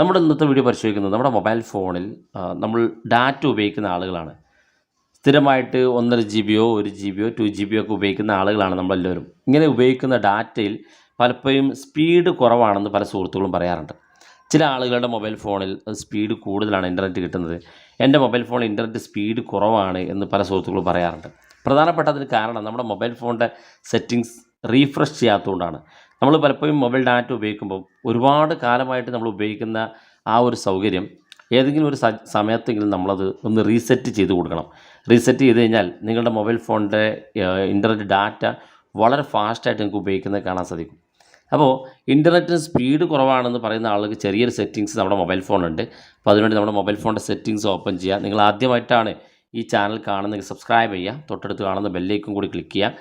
നമ്മുടെ ഇന്നത്തെ വീഡിയോ പരിശോധിക്കുന്നത് നമ്മുടെ മൊബൈൽ ഫോണിൽ നമ്മൾ ഡാറ്റ ഉപയോഗിക്കുന്ന ആളുകളാണ്. സ്ഥിരമായിട്ട് ഒന്നര ജി ബിയോ ഒരു ജി ബിയോ ടു ജി ബിയോ ഒക്കെ ഉപയോഗിക്കുന്ന ആളുകളാണ് നമ്മളെല്ലാവരും. ഇങ്ങനെ ഉപയോഗിക്കുന്ന ഡാറ്റയിൽ പലപ്പോഴും സ്പീഡ് കുറവാണെന്ന് പല സുഹൃത്തുക്കളും പറയാറുണ്ട്. ചില ആളുകളുടെ മൊബൈൽ ഫോണിൽ സ്പീഡ് കൂടുതലാണ് ഇന്റർനെറ്റ് കിട്ടുന്നത്. എന്റെ മൊബൈൽ ഫോണിൽ ഇന്റർനെറ്റ് സ്പീഡ് കുറവാണ് എന്ന് പല സുഹൃത്തുക്കളും പറയാറുണ്ട്. പ്രധാനപ്പെട്ടതിന് കാരണം നമ്മുടെ മൊബൈൽ ഫോണിന്റെ സെറ്റിങ്സ് റീഫ്രഷ് ചെയ്യാത്തതുകൊണ്ടാണ്. നമ്മൾ പലപ്പോഴും മൊബൈൽ ഡാറ്റ ഉപയോഗിക്കുമ്പോൾ ഒരുപാട് കാലമായിട്ട് നമ്മൾ ഉപയോഗിക്കുന്ന ആ ഒരു സൗകര്യം ഏതെങ്കിലും ഒരു സമയത്തെങ്കിലും നമ്മളത് ഒന്ന് റീസെറ്റ് ചെയ്ത് കൊടുക്കണം. റീസെറ്റ് ചെയ്ത് കഴിഞ്ഞാൽ നിങ്ങളുടെ മൊബൈൽ ഫോണിന്റെ ഇന്റർനെറ്റ് ഡാറ്റ വളരെ ഫാസ്റ്റായിട്ട് നിങ്ങൾക്ക് ഉപയോഗിക്കുന്നത് കാണാൻ സാധിക്കും. അപ്പോൾ ഇന്റർനെറ്റിന് സ്പീഡ് കുറവാണെന്ന് പറയുന്ന ആളുകൾക്ക് ചെറിയൊരു സെറ്റിങ്സ് നമ്മുടെ മൊബൈൽ ഫോണുണ്ട്. അപ്പോൾ അതിനുവേണ്ടി നമ്മുടെ മൊബൈൽ ഫോണിന്റെ സെറ്റിങ്സ് ഓപ്പൺ ചെയ്യുക. നിങ്ങൾ ആദ്യമായിട്ടാണ് ഈ ചാനൽ കാണുന്നെങ്കിൽ സബ്സ്ക്രൈബ് ചെയ്യുക. തൊട്ടടുത്ത് കാണുന്ന ബെല്ലേക്കും കൂടി ക്ലിക്ക് ചെയ്യുക.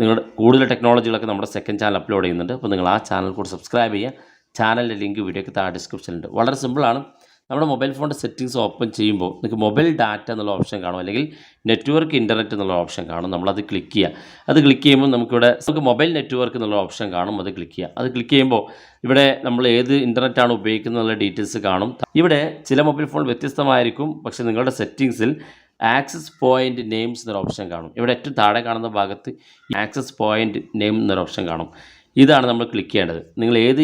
നിങ്ങളുടെ കൂടുതൽ ടെക്നോളജികളൊക്കെ നമ്മുടെ സെക്കൻഡ് ചാനൽ അപ്ലോഡ് ചെയ്യുന്നുണ്ട്. അപ്പോൾ നിങ്ങൾ ആ ചാനൽ കൂടെ സബ്സ്ക്രൈബ് ചെയ്യുക. ചാനലിന്റെ ലിങ്ക് വീഡിയോയ്ക്ക് താഴെ ഡിസ്ക്രിപ്ഷനിലുണ്ട് വളരെ സിമ്പിളാണ് നമ്മുടെ മൊബൈൽ ഫോണിന്റെ സെറ്റിങ്സ് ഓപ്പൺ ചെയ്യുമ്പോൾ നിങ്ങൾക്ക് മൊബൈൽ ഡാറ്റ എന്നുള്ള ഓപ്ഷൻ കാണും. അല്ലെങ്കിൽ നെറ്റ്വർക്ക് ഇന്റർനെറ്റ് എന്നുള്ള ഓപ്ഷൻ കാണും. നമ്മളത് ക്ലിക്ക് ചെയ്യുക. അത് ക്ലിക്ക് ചെയ്യുമ്പോൾ നമുക്കിവിടെ നമുക്ക് മൊബൈൽ നെറ്റ്വർക്ക് എന്നുള്ള ഓപ്ഷൻ കാണും. അത് ക്ലിക്ക് ചെയ്യുക. അത് ക്ലിക്ക് ചെയ്യുമ്പോൾ ഇവിടെ നമ്മൾ ഏത് ഇന്റർനെറ്റാണ് ഉപയോഗിക്കുന്നത് എന്നുള്ള ഡീറ്റെയിൽസ് കാണും. ഇവിടെ ചില മൊബൈൽ ഫോൺ വ്യത്യസ്തമായിരിക്കും. പക്ഷേ നിങ്ങളുടെ സെറ്റിങ്സിൽ ആക്സസ് പോയിന്റ് നെയിംസ് എന്നൊരു ഓപ്ഷൻ കാണും. ഇവിടെ ഏറ്റവും താഴെ കാണുന്ന ഭാഗത്ത് ആക്സസ് പോയിന്റ് നെയിം എന്നൊരു ഓപ്ഷൻ കാണും. ഇതാണ് നമ്മൾ ക്ലിക്ക് ചെയ്യേണ്ടത്. നിങ്ങൾ ഏത്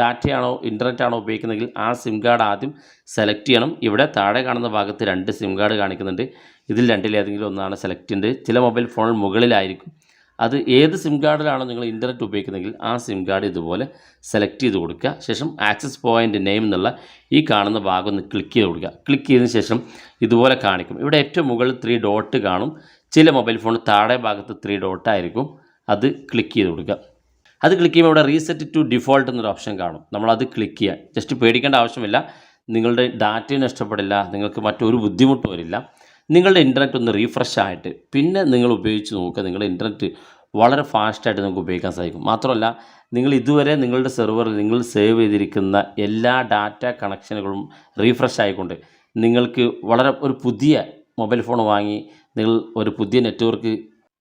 ഡാറ്റയാണോ ഇന്റർനെറ്റ് ആണോ ഉപയോഗിക്കുന്നതെങ്കിൽ ആ സിം കാർഡ് ആദ്യം സെലക്ട് ചെയ്യണം. ഇവിടെ താഴെ കാണുന്ന ഭാഗത്ത് രണ്ട് സിം കാർഡ് കാണിക്കുന്നുണ്ട്. ഇതിൽ രണ്ടിലേതെങ്കിലും ഒന്നാണ് സെലക്ട് ചെയ്യേണ്ടത്. ചില മൊബൈൽ ഫോണിൽ മുകളിലായിരിക്കും. അത് ഏത് സിം കാർഡിലാണോ നിങ്ങൾ ഇന്റർനെറ്റ് ഉപയോഗിക്കുന്നതെങ്കിൽ ആ സിം കാർഡ് ഇതുപോലെ സെലക്ട് ചെയ്ത് കൊടുക്കുക. ശേഷം ആക്സസ് പോയിന്റ് നെയിം എന്നുള്ള ഈ കാണുന്ന ഭാഗം ഒന്ന് ക്ലിക്ക് ചെയ്ത് കൊടുക്കുക. ക്ലിക്ക് ചെയ്തതിന് ശേഷം ഇതുപോലെ കാണിക്കും. ഇവിടെ ഏറ്റവും മുകളിൽ ത്രീ ഡോട്ട് കാണും. ചില മൊബൈൽ ഫോണിൽ താഴെ ഭാഗത്ത് ത്രീ ഡോട്ടായിരിക്കും അത് ക്ലിക്ക് ചെയ്ത് കൊടുക്കുക. അത് ക്ലിക്ക് ചെയ്യുമ്പോൾ ഇവിടെ റീസെറ്റ് ടു ഡിഫോൾട്ട് എന്നൊരു ഓപ്ഷൻ കാണും. നമ്മളത് ക്ലിക്ക് ചെയ്യുക. ജസ്റ്റ് പേടിക്കേണ്ട ആവശ്യമില്ല. നിങ്ങളുടെ ഡാറ്റയും നഷ്ടപ്പെടില്ല. നിങ്ങൾക്ക് മറ്റൊരു ബുദ്ധിമുട്ടും വരില്ല. നിങ്ങളുടെ ഇന്റർനെറ്റ് ഒന്ന് റീഫ്രഷ് ആയിട്ട് പിന്നെ നിങ്ങൾ ഉപയോഗിച്ച് നോക്കുക. നിങ്ങളുടെ ഇന്റർനെറ്റ് വളരെ ഫാസ്റ്റായിട്ട് നമുക്ക് ഉപയോഗിക്കാൻ സാധിക്കും. മാത്രമല്ല നിങ്ങൾ ഇതുവരെ നിങ്ങളുടെ സെർവറിൽ നിങ്ങൾ സേവ് ചെയ്തിരിക്കുന്ന എല്ലാ ഡാറ്റ കണക്ഷനുകളും റീഫ്രഷ് ആയിക്കൊണ്ട് നിങ്ങൾക്ക് വളരെ ഒരു പുതിയ മൊബൈൽ ഫോൺ വാങ്ങി നിങ്ങൾ ഒരു പുതിയ നെറ്റ്വർക്ക്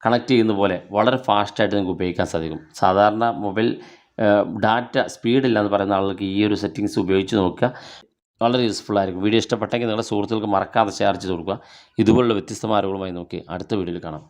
കണക്ട് ചെയ്യുന്ന പോലെ വളരെ ഫാസ്റ്റായിട്ട് നിങ്ങൾക്ക് ഉപയോഗിക്കാൻ സാധിക്കും. സാധാരണ മൊബൈൽ ഡാറ്റ സ്പീഡില്ല എന്ന് പറയുന്ന ആളുകൾക്ക് ഈ ഒരു സെറ്റിങ്സ് ഉപയോഗിച്ച് നോക്കുക. വളരെ യൂസ്ഫുൾ ആയിരിക്കും. വീഡിയോ ഇഷ്ടപ്പെട്ടെങ്കിൽ നിങ്ങളുടെ സുഹൃത്തുക്കൾക്ക് മറക്കാതെ ഷെയർ ചെയ്ത് കൊടുക്കുക. ഇതുപോലുള്ള വ്യത്യസ്തമായ അറിവുകളുമായി നോക്കി അടുത്ത വീഡിയോയിൽ കാണാം.